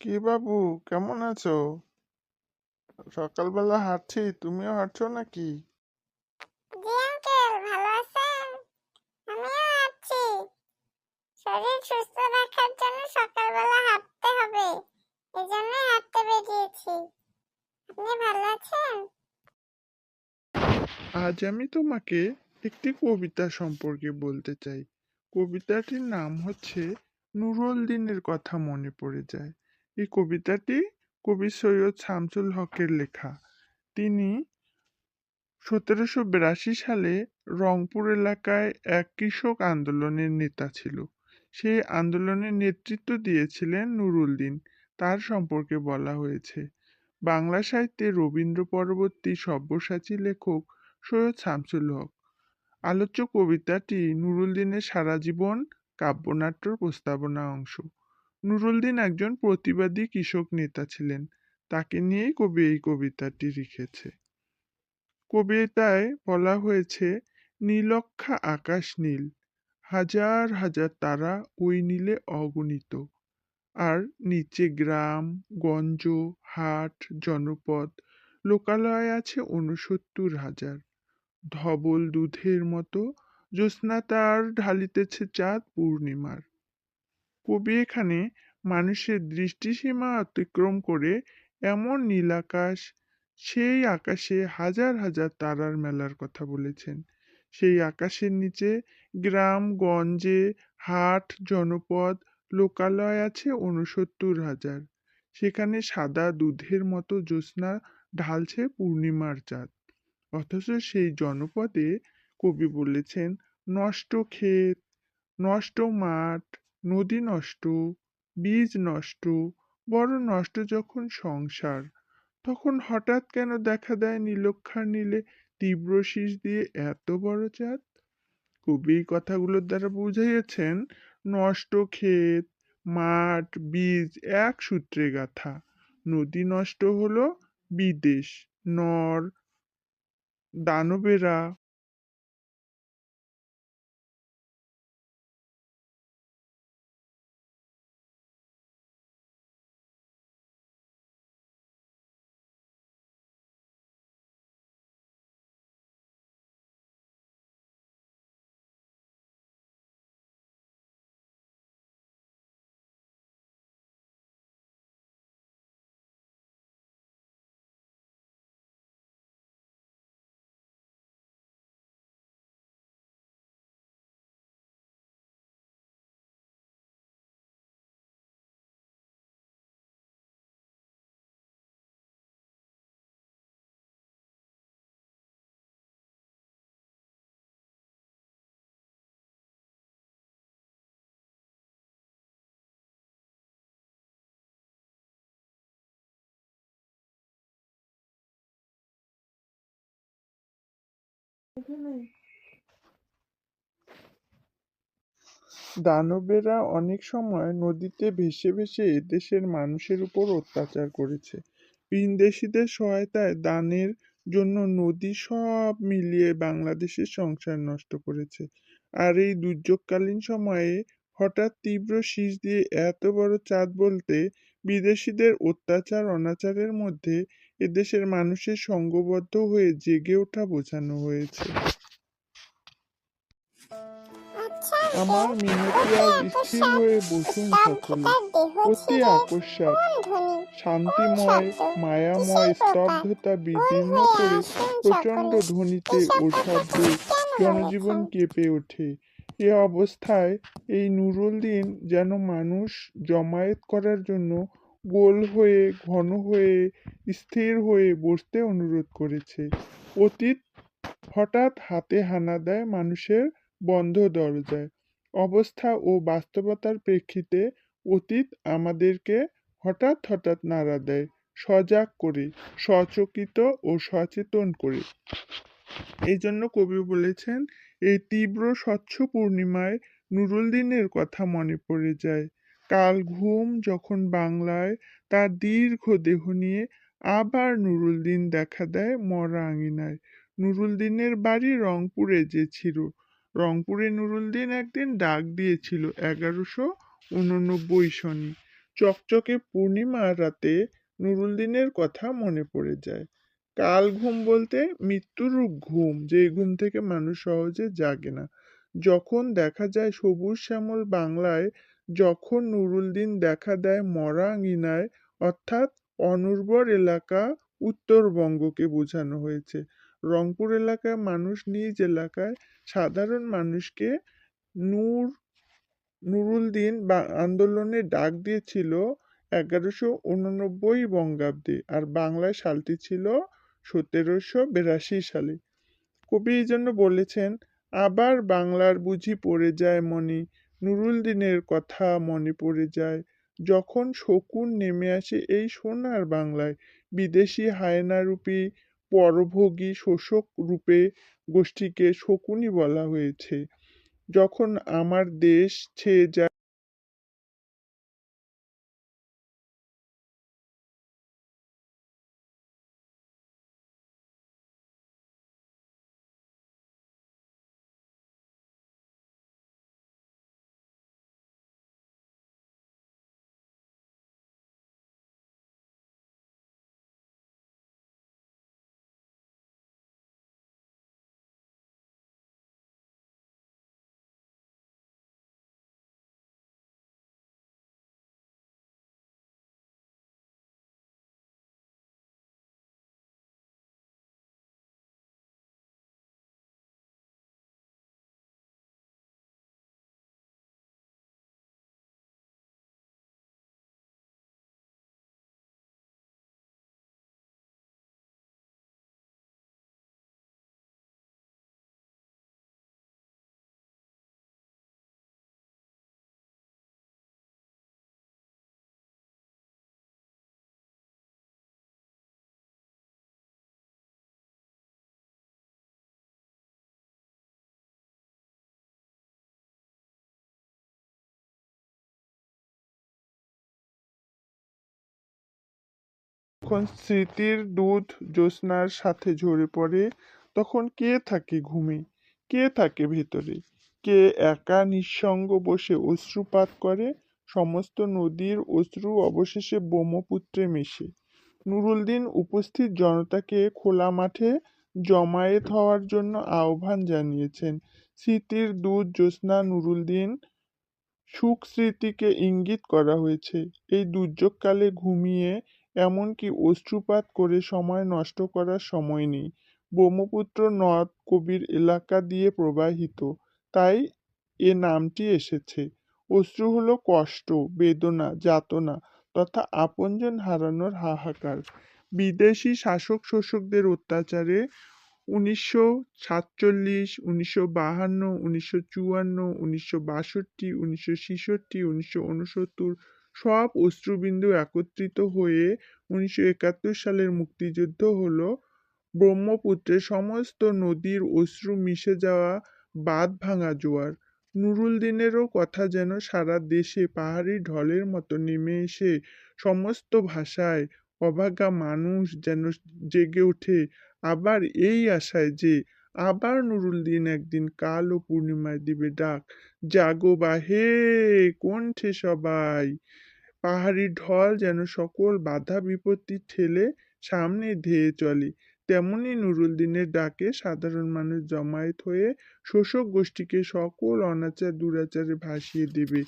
কি বাবু? কেমন আছো? সকালবেলা হাঁটছি তুমিও হাঁটছো নাকি? জি আঙ্কেল ভালো আছেন? আমিও হাঁটছি। শরীর সুস্থ রাখার জন্য সকালবেলা হাঁটতে হবে। হাঁটতে বেরিয়েছি। আপনি ভালো আছেন? আজ আমি তোমাকে একটি কবিতা সম্পর্কে বলতে চাই। কবিতাটির নাম হচ্ছে নুরুল দিনের কথা মনে পড়ে যায়। এই কবিতাটি কবি সৈয়দ শামসুল হকের লেখা। তিনি সতেরোশো বিরাশি সালে রংপুর এলাকায় এক কৃষক আন্দোলনের নেতা ছিল। সেই আন্দোলনের নেতৃত্ব দিয়েছিলেন নুরুল দিন তার সম্পর্কে বলা হয়েছে, বাংলা সাহিত্যে রবীন্দ্র পরবর্তী সব্যসাচী লেখক সৈয়দ শামসুল হক। আলোচ্য কবিতাটি নুরুল দিনের সারা জীবন কাব্যনাট্যর প্রস্তাবনা অংশ। নুরুল দিন একজন প্রতিবাদী কৃষক নেতা ছিলেন। তাকে নিয়েই কবি এই কবিতাটি লিখেছে। কবিতায় বলা হয়েছে, নীলক্ষা আকাশ নীল, হাজার হাজার তারা ওই নীলে অগণিত। আর নিচে গ্রাম, গঞ্জ, হাট, জনপদ, লোকালয় আছে ঊনসত্তর হাজার। ধবল দুধের মতো, জ্যোৎস্না তার ঢালিতেছে চাঁদ পূর্ণিমার। কবি এখানে মানুষের দৃষ্টিসীমা অতিক্রম করে এমন নীল আকাশ, সেই আকাশে হাজার হাজার তারার মেলার কথা বলেছেন। সেই আকাশের নিচে গ্রাম, গঞ্জে, হাট, জনপদ, লোকালয় আছে ঊনসত্তর হাজার। সেখানে সাদা দুধের মতো জ্যোৎস্না ঢালছে পূর্ণিমার চাঁদ। অথচ সেই জনপদে কবি বলেছেন, নষ্ট ক্ষেত, নষ্ট মাঠ নদী নষ্ট, বীজ নষ্ট, বড় নষ্ট যখন সংসার, তখন হঠাৎ কেন দেখা দেয় নীলক্ষার নীলে তীব্র শীষ দিয়ে এত বড় চাঁদ কবি কথাগুলোর দ্বারা বুঝাইয়াছেন, নষ্ট ক্ষেত, মাঠ, বীজ এক সূত্রে গাথা। নদী নষ্ট হলো বিদেশ, নর, দানবেরা দানবেরা অনেক সময় নদীতে ভেসে ভেসে এদেশের মানুষের উপর অত্যাচার করেছে। ভিনদেশীদের সহায়তায় দানের জন্য নদী সব মিলিয়ে বাংলাদেশের সংসার নষ্ট করেছে। আর এই দুর্যোগকালীন সময়ে হঠাৎ তীব্র শীষ দিয়ে এত বড় চাঁদ বলতে বিদেশিদের অত্যাচার, অনাচারের মধ্যে এদেশের মানুষের সঙ্গবদ্ধ হয়ে জেগে ওঠা বোঝানো হয়েছে। আচ্ছা আমার মিনতি আজ স্থির হয়ে বসুন সকলে। অতি আকস্মাত শান্তিময় মায়াময় স্তব্ধতা বিদীর্ণ করে সকলে। ধ্বনিতে ও শব্দে জনজীবন কেঁপে ওঠে। এ অবস্থায় এই নুরুল দিন যেন মানুষ জমায়েত করার জন্য গোল হয়ে, ঘন হয়ে, স্থির হয়ে বসতে অনুরোধ করেছে। অতীত হঠাৎ হাতে হানা দেয় মানুষের বন্ধ দরজায়। অবস্থা ও বাস্তবতার প্রেক্ষিতে অতীত আমাদেরকে হঠাৎ হঠাৎ নাড়া দেয়, সজাগ করে, সচকিত ও সচেতন করে। এই জন্য কবি বলেছেন, এই তীব্র স্বচ্ছ পূর্ণিমায় নুরুল দিনের কথা মনে পড়ে যায়। কাল ঘুম যখন বাংলায় তার দীর্ঘ দেহ নিয়ে আবার নুরুল দিন দেখা দেয় মরা আঙিনায়। নুরুল দিনের বাড়ি রংপুরে যে ছিল। রংপুরে নুরুল দিন একদিন ডাক দিয়েছিল এগারোশো উননব্বই সনে। চকচকে পূর্ণিমা রাতে নুরুলদিনের কথা মনে পড়ে যায়। কাল ঘুম বলতে মৃত্যুর ঘুম, যে ঘুম থেকে মানুষ সহজে জাগে না। যখন দেখা যায় সবুজ শ্যামল বাংলায় যখন নুরুলদিন দেখা দেয় মরা আঙিনায় অর্থাৎ অনুর্বর এলাকা উত্তরবঙ্গকে বোঝানো হয়েছে। রংপুর এলাকার মানুষ নিজ এলাকায় সাধারণ মানুষকে নূর, নুরুলদিন বা আন্দোলনে ডাক দিয়েছিল এগারোশো উননব্বই বঙ্গাব্দে আর বাংলায় সালটি ছিল সতেরোশো বিরাশি সালে। কবি এই জন্য বলেছেন, আবার বাংলার বুঝি পড়ে যায় মনে নুরুলদিনের কথা মনে পড়ে যায়। যখন শকুন নেমে আসে এই সোনার বাংলায়, বিদেশি হায়নারূপী, পরভোগী শোষক রূপে গোষ্ঠীকে শকুনি বলা হয়েছে। যখন আমার দেশ ছেয়ে যায় যখন স্মৃতির দুধ জ্যোৎস্নার সাথে ঝরে পড়ে, তখন কে থাকে ঘুমে? কে থাকে ভেতরে? কে একা নিঃসঙ্গ বসে অশ্রুপাত করে? সমস্ত নদীর অশ্রু অবশেষে ব্রহ্মপুত্রে মেশে। নুরুলদিন উপস্থিত জনতাকে খোলা মাঠে জমায়েত হওয়ার জন্য আহ্বান জানিয়েছেন। স্মৃতির দুধ জ্যোৎস্না নুরুলদিন সুখ স্মৃতিকে ইঙ্গিত করা হয়েছে। এই দুর্যোগকালে ঘুমিয়ে এমনকি অশ্রুপাত করে সময় নষ্ট করার সময় নেই। ব্রহ্মপুত্র নদ কবির এলাকা দিয়ে প্রবাহিত, তাই এ নামটি এসেছে। অশ্রু হলো কষ্ট, বেদনা, যাতনা তথা আপনজন হারানোর হাহাকার। বিদেশি শাসক শোষকদের অত্যাচারে উনিশশো সাতচল্লিশ, উনিশশো বাহান্ন, উনিশশো চুয়ান্ন, উনিশশো বাষট্টি, উনিশশো ছেষট্টি, উনিশশো উনসত্তর সব অশ্রুবিন্দু একত্রিত হয়ে উনিশশো একাত্তর সালের মুক্তিযুদ্ধ হলো। ব্রহ্মপুত্রের সমস্ত নদীর অশ্রু মিশে যাওয়া বাঁধ ভাঙা জোয়ার। নুরুলদিনেরও কথা যেন সারা দেশে পাহাড়ি ঢলের মতো নেমে এসে সমস্ত ভাষায় অভাগা মানুষ যেন জেগে ওঠে। আবার এই আশায় যে আবার নুরুলদিন একদিন কাল পূর্ণিমায় দিবে ডাক। জাগো বা হে, কণ্ঠে সবাই। পাহাড়ি ঢল যেন সকল বাধা বিপত্তি ঠেলে সামনে ধেয়ে চলে। তেমনি নুরুলদিনের ডাকে সাধারণ মানুষ জমায়েত হয়ে শোষক গোষ্ঠীকে সকল অনাচার, দুরাচারে ভাসিয়ে দেবে।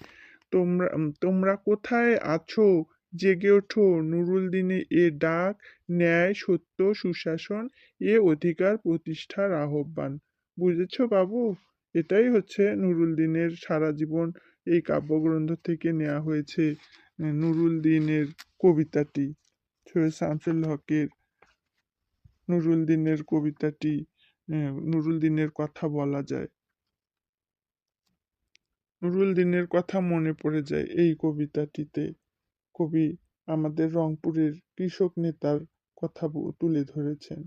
তোমরা তোমরা কোথায় আছো? জেগে ওঠো। নুরুলদিনে এ ডাক ন্যায় সত্য সুশাসন এ অধিকার প্রতিষ্ঠার আহ্বান। বুঝেছ বাবু? এটাই হচ্ছে নুরুলদিনের সারা জীবন এই কাব্যগ্রন্থ থেকে নেওয়া হয়েছে আহ, নুরুলদিনের কবিতাটি। সৈয়দ শামসুল হকের নুরুলদিনের কবিতাটি আহ, নুরুলদিনের কথা বলা যায়। নুরুল দিনের কথা মনে পড়ে যায় এই কবিতাটিতে। কবি আমাদের রংপুরের কৃষক নেতার কথা তুলে ধরেছেন।